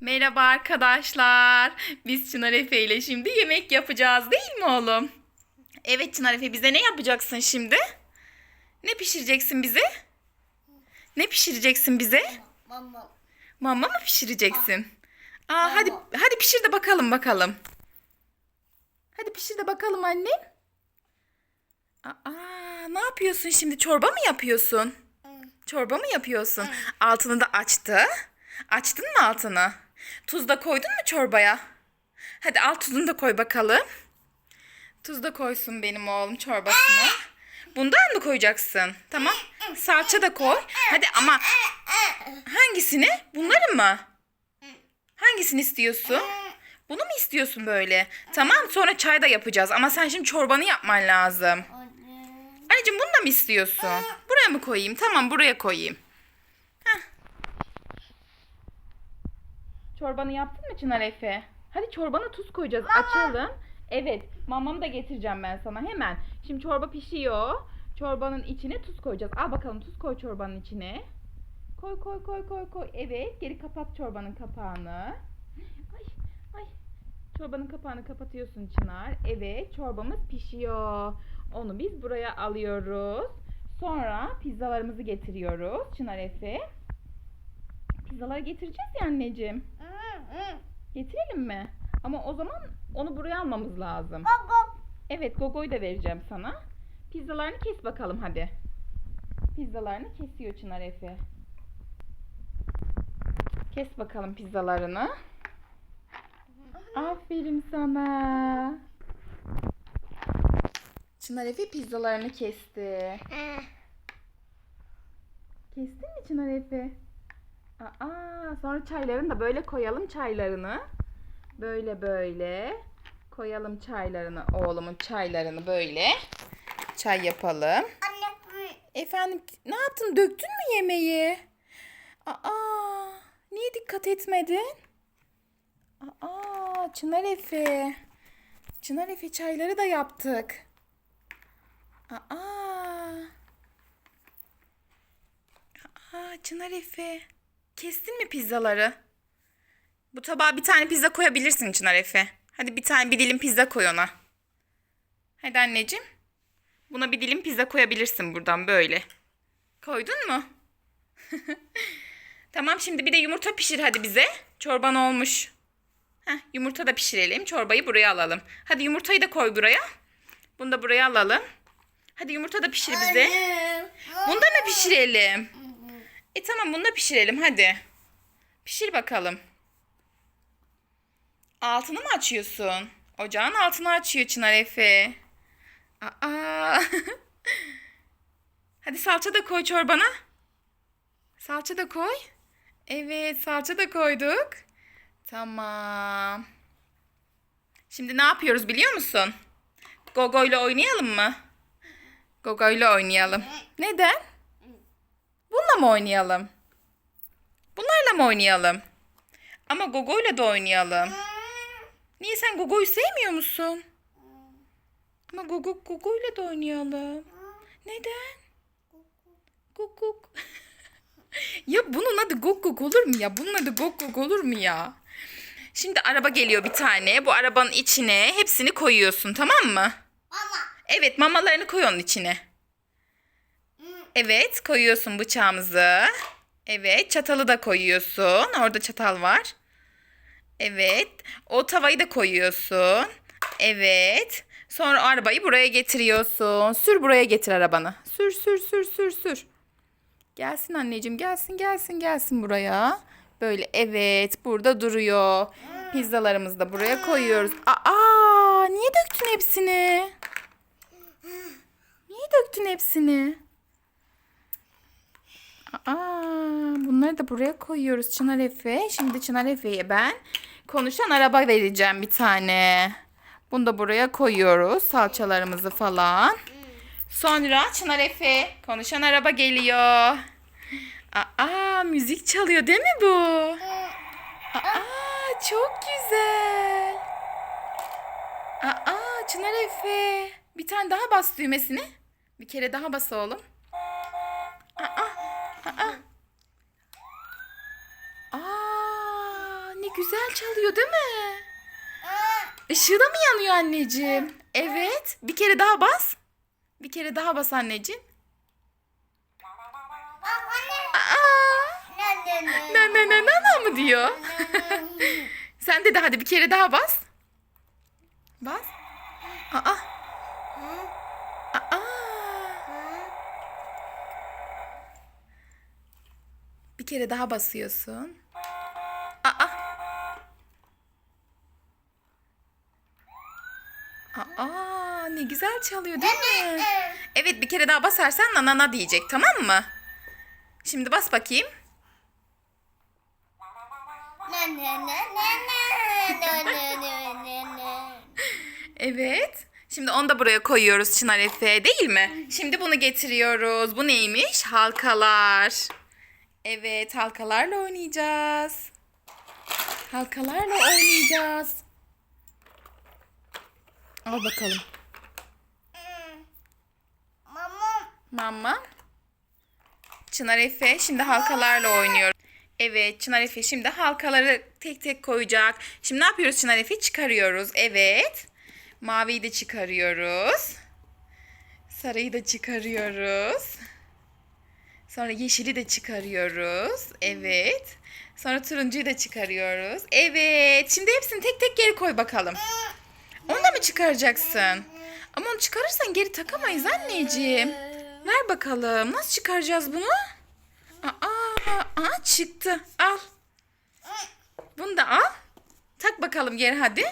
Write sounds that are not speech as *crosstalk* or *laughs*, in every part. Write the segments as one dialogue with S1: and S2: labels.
S1: Merhaba arkadaşlar. Biz Çınar Efe ile şimdi yemek yapacağız değil mi oğlum? Evet Çınar Efe bize ne yapacaksın şimdi? Ne pişireceksin bize? Ne pişireceksin bize?
S2: Mama.
S1: Mama mı pişireceksin? Aa hadi hadi pişir de bakalım bakalım. Hadi pişir de bakalım annem. Aa ne yapıyorsun şimdi? Çorba mı yapıyorsun? Çorba mı yapıyorsun? Altını da açtı. Açtın mı altını? Tuz da koydun mu çorbaya? Hadi al tuzunu da koy bakalım. Tuz da koysun benim oğlum çorbasına. Bundan mı koyacaksın? Tamam. Salça da koy. Hadi ama hangisini? Bunları mı? Hangisini istiyorsun? Bunu mu istiyorsun böyle? Tamam sonra çay da yapacağız ama sen şimdi çorbanı yapman lazım.
S2: Anne.
S1: Anneciğim bunu da mı istiyorsun? Buraya mı koyayım? Tamam buraya koyayım. Çorbanı yaptın mı Çınar Efe? Hadi çorbana tuz koyacağız. Açalım. Evet. Mamamı da getireceğim ben sana hemen. Şimdi çorba pişiyor. Çorbanın içine tuz koyacağız. Al bakalım tuz koy çorbanın içine. Koy koy koy koy koy. Evet. Geri kapat çorbanın kapağını. Ay ay. Çorbanın kapağını kapatıyorsun Çınar. Evet çorbamız pişiyor. Onu biz buraya alıyoruz. Sonra pizzalarımızı getiriyoruz Çınar Efe. Pizzaları getireceğiz ya anneciğim. Getirelim mi? Ama o zaman onu buraya almamız lazım.
S2: Baba.
S1: Evet Gogo'yu da vereceğim sana. Pizzalarını kes bakalım hadi. Pizzalarını kesiyor Çınar Efe. Kes bakalım pizzalarını. Aferin sana. Çınar Efe pizzalarını kesti. Kestin mi Çınar Efe? Aa, sonra çaylarını da böyle koyalım çaylarını. Böyle böyle. Koyalım çaylarını, oğlumun çaylarını böyle. Çay yapalım.
S2: Anne.
S1: Efendim ne yaptın? Döktün mü yemeği? Aa, niye dikkat etmedin? Aa, Çınar Efe. Çınar Efe çayları da yaptık. Aa. Aa, Çınar Efe. Kestin mi pizzaları? Bu tabağa bir tane pizza koyabilirsin Çınar Efe. Hadi bir tane bir dilim pizza koy ona. Hadi anneciğim. Buna bir dilim pizza koyabilirsin buradan böyle. Koydun mu? *laughs* tamam şimdi bir de yumurta pişir hadi bize. Çorban olmuş. Heh, yumurta da pişirelim. Çorbayı buraya alalım. Hadi yumurtayı da koy buraya. Bunu da buraya alalım. Hadi yumurta da pişir bize. Bunu da mı pişirelim? E tamam bunu da pişirelim hadi. Pişir bakalım. Altını mı açıyorsun? Ocağın altını açıyor Çınar Efe. Aa. *laughs* hadi salça da koy çorbana. Salça da koy. Evet salça da koyduk. Tamam. Şimdi ne yapıyoruz biliyor musun? Gogo ile oynayalım mı? Gogo ile oynayalım. Neden? Bununla mı oynayalım? Bunlarla mı oynayalım? Ama Gogo'yla da oynayalım. Niye sen Gogo'yu sevmiyor musun? Ama Gogo Gogo'yla da oynayalım. Neden? Guguk. *laughs* ya bunun adı Guguk olur mu ya? Bunun adı Guguk olur mu ya? Şimdi araba geliyor bir tane. Bu arabanın içine hepsini koyuyorsun tamam mı?
S2: Mama.
S1: Evet mamalarını koy onun içine. Evet koyuyorsun bıçağımızı. Evet çatalı da koyuyorsun. Orada çatal var. Evet o tavayı da koyuyorsun. Evet. Sonra arabayı buraya getiriyorsun. Sür buraya getir arabanı. Sür sür sür sür sür. Gelsin anneciğim gelsin gelsin gelsin buraya. Böyle evet burada duruyor. Pizzalarımızı da buraya koyuyoruz. Aa niye döktün hepsini? Niye döktün hepsini? Aa, bunları da buraya koyuyoruz Çınar Efe. Şimdi Çınar Efe'ye ben konuşan araba vereceğim bir tane. Bunu da buraya koyuyoruz. Salçalarımızı falan. Sonra Çınar Efe konuşan araba geliyor. Aa, müzik çalıyor değil mi bu? Aa, çok güzel. Aa, Çınar Efe. Bir tane daha bas düğmesini. Bir kere daha bas oğlum. Aa, aa. Ne güzel çalıyor değil mi? Işığı da mı yanıyor anneciğim? Evet. Bir kere daha bas. Bir kere daha bas anneciğim. Na na na na na mı diyor? Sen de de hadi bir kere daha bas. Bas. Aa. Aa. Bir kere daha basıyorsun. Aa. Aa, ne güzel çalıyor değil mi? Evet bir kere daha basarsan nanana diyecek tamam mı? Şimdi bas bakayım. Evet. Şimdi onu da buraya koyuyoruz Çınar Efe değil mi? Şimdi bunu getiriyoruz. Bu neymiş? Halkalar. Evet halkalarla oynayacağız. Halkalarla oynayacağız. Al bakalım. Mama. Çınar Efe şimdi halkalarla oynuyor. Evet Çınar Efe şimdi halkaları tek tek koyacak. Şimdi ne yapıyoruz Çınar Efe? Çıkarıyoruz. Evet. Maviyi de çıkarıyoruz. Sarıyı da çıkarıyoruz. Sonra yeşili de çıkarıyoruz. Evet. Sonra turuncuyu da çıkarıyoruz. Evet. Şimdi hepsini tek tek geri koy bakalım. Onu da mı çıkaracaksın? Ama onu çıkarırsan geri takamayız anneciğim. Ver bakalım. Nasıl çıkaracağız bunu? Aa, aa çıktı. Al. Bunu da al. Tak bakalım geri hadi.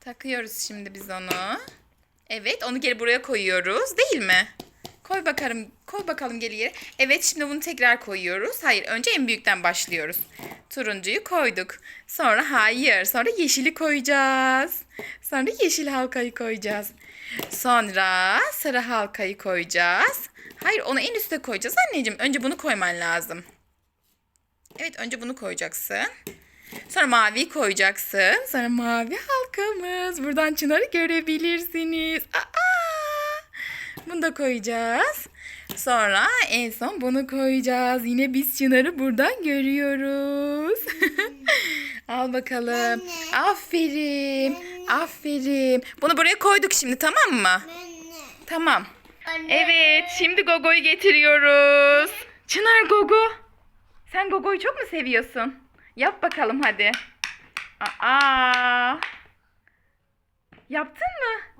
S1: Takıyoruz şimdi biz onu. Evet, onu geri buraya koyuyoruz, değil mi? Koy bakalım, koy bakalım geri. Evet, şimdi bunu tekrar koyuyoruz. Hayır, önce en büyükten başlıyoruz. Turuncuyu koyduk. Sonra hayır, sonra yeşili koyacağız. Sonra yeşil halkayı koyacağız. Sonra sarı halkayı koyacağız. Hayır, onu en üste koyacağız anneciğim. Önce bunu koyman lazım. Evet, önce bunu koyacaksın. Sonra mavi koyacaksın. Sonra mavi halkamız. Buradan Çınar'ı görebilirsiniz. Aa! Bunu da koyacağız. Sonra en son bunu koyacağız. Yine biz Çınar'ı buradan görüyoruz. *laughs* Al bakalım. Aferin. Aferin. Bunu buraya koyduk şimdi tamam mı? Tamam. Evet şimdi Gogo'yu getiriyoruz. Çınar Gogo. Sen Gogo'yu çok mu seviyorsun? Yap bakalım hadi. Aa. Yaptın mı?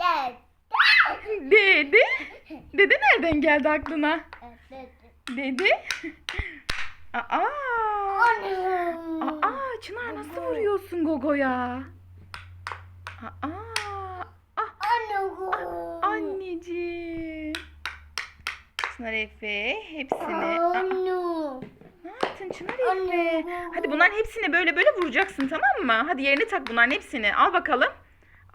S1: Dede. Dede nereden geldi aklına? Dede. Aa. Aa, Çınar nasıl vuruyorsun Gogo'ya? Aa. Ah, anneciğim. Çınar Efe hepsini. Aa, ne yaptın Çınar Efe? Hadi bunların hepsini böyle böyle vuracaksın tamam mı? Hadi yerine tak bunların hepsini. Al bakalım.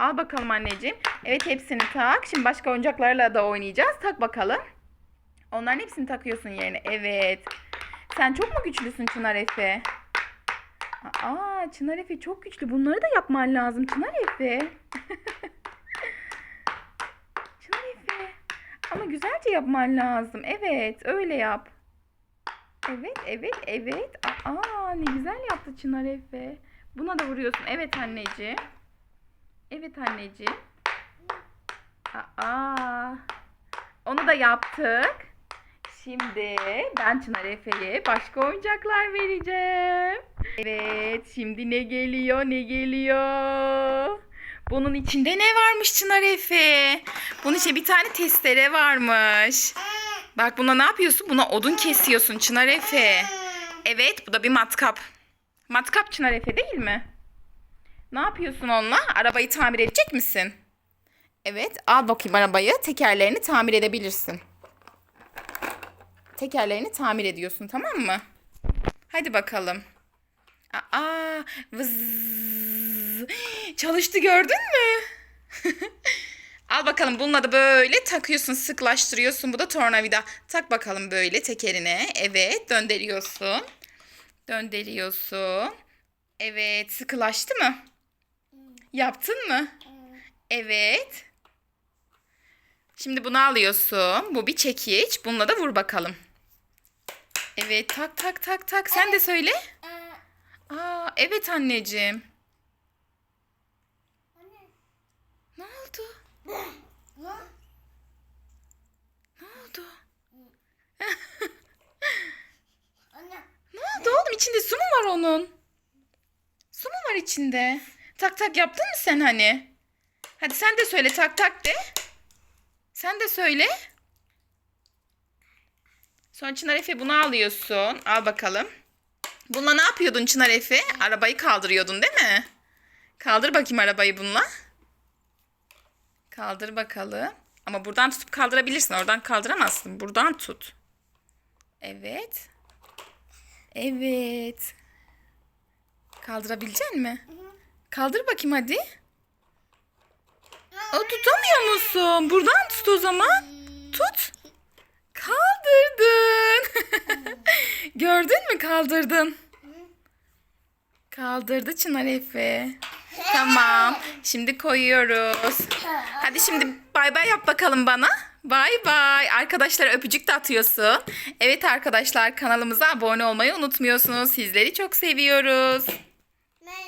S1: Al bakalım anneciğim. Evet hepsini tak. Şimdi başka oyuncaklarla da oynayacağız. Tak bakalım. Onların hepsini takıyorsun yerine. Evet. Sen çok mu güçlüsün Çınar Efe? Aa Çınar Efe çok güçlü. Bunları da yapman lazım Çınar Efe. *laughs* Çınar Efe. Ama güzelce yapman lazım. Evet öyle yap. Evet, evet, evet. Aa, ne güzel yaptı Çınar Efe. Buna da vuruyorsun. Evet anneciğim. Evet anneciğim. Aa, onu da yaptık. Şimdi ben Çınar Efe'ye başka oyuncaklar vereceğim. Evet, şimdi ne geliyor, ne geliyor? Bunun içinde ne varmış Çınar Efe? Bunun içinde bir tane testere varmış. Bak buna ne yapıyorsun? Buna odun kesiyorsun Çınar Efe. Evet bu da bir matkap. Matkap Çınar Efe değil mi? Ne yapıyorsun onunla? Arabayı tamir edecek misin? Evet al bakayım arabayı. Tekerlerini tamir edebilirsin. Tekerlerini tamir ediyorsun tamam mı? Hadi bakalım. Aa, vız. Çalıştı gördün mü? *laughs* Al bakalım bununla da böyle takıyorsun, sıklaştırıyorsun. Bu da tornavida. Tak bakalım böyle tekerine. Evet, döndürüyorsun. Döndürüyorsun. Evet, sıkılaştı mı? Yaptın mı? Evet. Şimdi bunu alıyorsun. Bu bir çekiç. Bununla da vur bakalım. Evet, tak tak tak tak. Sen de söyle. Aa, Evet anneciğim. Ne oldu? Ne oldu?
S2: Anne. *laughs*
S1: Ne oldu oğlum? İçinde su mu var onun? Su mu var içinde? Tak tak yaptın mı sen hani? Hadi sen de söyle tak tak de. Sen de söyle. Sonra Çınar Efe bunu alıyorsun. Al bakalım. Bununla ne yapıyordun Çınar Efe? Arabayı kaldırıyordun değil mi? Kaldır bakayım arabayı bununla. Kaldır bakalım. Ama buradan tutup kaldırabilirsin. Oradan kaldıramazsın. Buradan tut. Evet. Evet. Kaldırabilecek mi? Kaldır bakayım hadi. O tutamıyor musun? Buradan tut o zaman. Tut. Kaldırdın. *laughs* Gördün mü kaldırdın. Kaldırdı Çınar Efe. Tamam. Şimdi koyuyoruz. Hadi şimdi bay bay yap bakalım bana. Bay bay. Arkadaşlara öpücük de atıyorsun. Evet arkadaşlar kanalımıza abone olmayı unutmuyorsunuz. Sizleri çok seviyoruz.